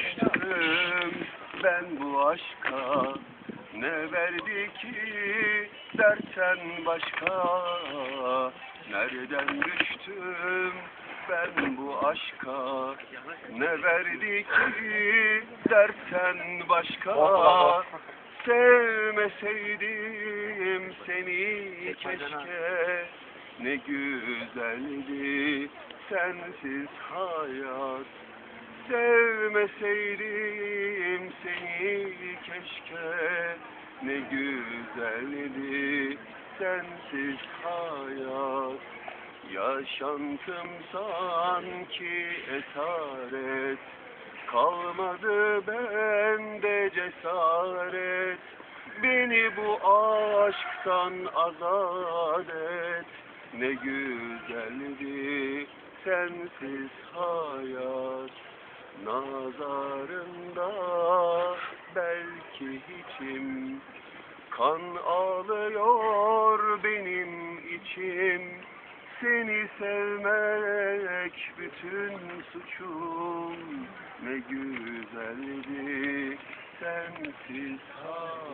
düştüm ben bu aşka. Ne verdi ki dersen başka? Nereden düştüm ben bu aşka? Ne verdi ki dersen başka? Sevmeseydim seni keşke. Ne güzeldi sensiz hayat Sevmeseydim seni keşke. Ne güzeldi sensiz hayat. Yaşantım sanki esaret. Kalmadı bende cesaret. Beni bu aşktan azat et. Ne güzeldi sensiz hayat Nazarında belki hiçim. Kan ağlıyor benim içim. Seni sevmek bütün suçum. Ne güzeldi sensiz. hayat